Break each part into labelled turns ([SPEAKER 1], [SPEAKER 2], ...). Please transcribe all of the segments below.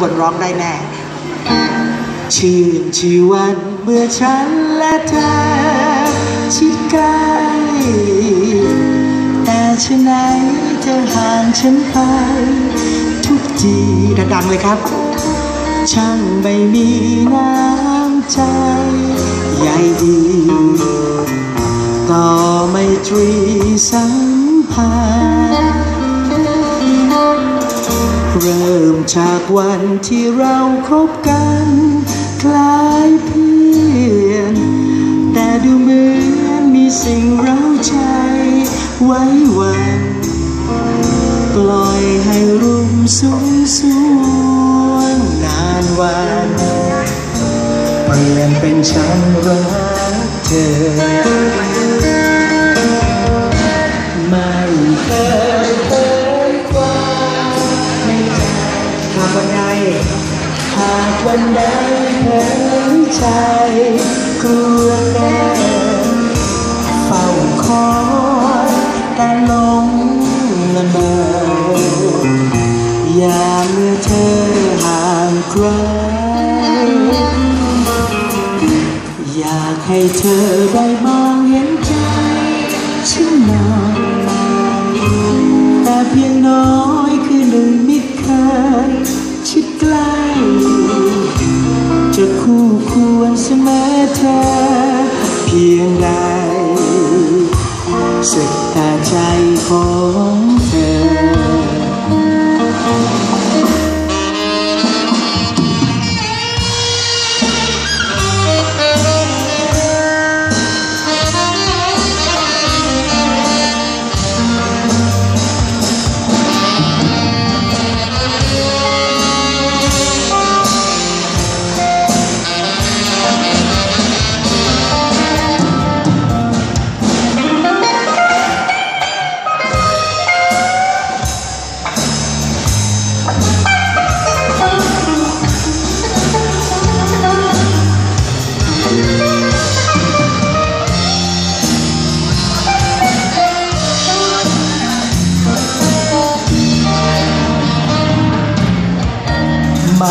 [SPEAKER 1] บนร้องได้แน่ ชื่นชีวันเมื่อฉันและเธอชิดใกล้แต่ฉะไหนเธอห่างฉันไป ทุกทีดังๆเลยครับ ช่างไม่มีน้ำใจใยดี ต่อไม่ตรีสัมพันธ์เริ่ม จากวันที่เราคบกัน คล้ายเพื่อน แต่ดูเหมือนมีสิ่งเร้าใจ ไว้วัน ปล่อยให้รุ่มสุงสวงนานวันเปลี่ยนเป็นฉันรักเธอ หากวันใดหากวันใดเผยใจกลัวแน่เฝ้าคอยแต่ลงละเมอยามเมื่อเธอห่างไกลอยากให้เธอได้มองเห็นใจฉันหน่อยแต่เพียงน้อยคือหนึ่งมิตรเคย ใกล้จะคู่ควรเสมอเธอเพียงใดสุดแต่ใจของ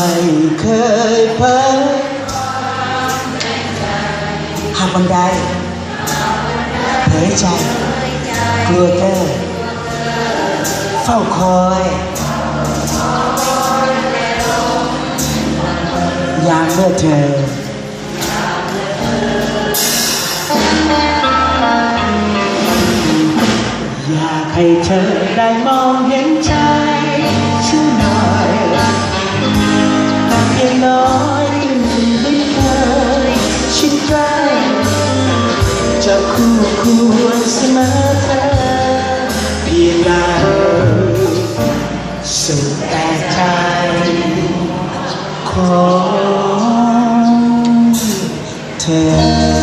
[SPEAKER 1] ไม่เคยเพ้อหากวันใดเผยใจ กลัวเธอเฝ้าคอย อยามเมื่อเธออยากให้เธอได้มองเห็นใจ จะคู่ควรเสมอเธอเพียงใดสุดแต่ใจของเธอ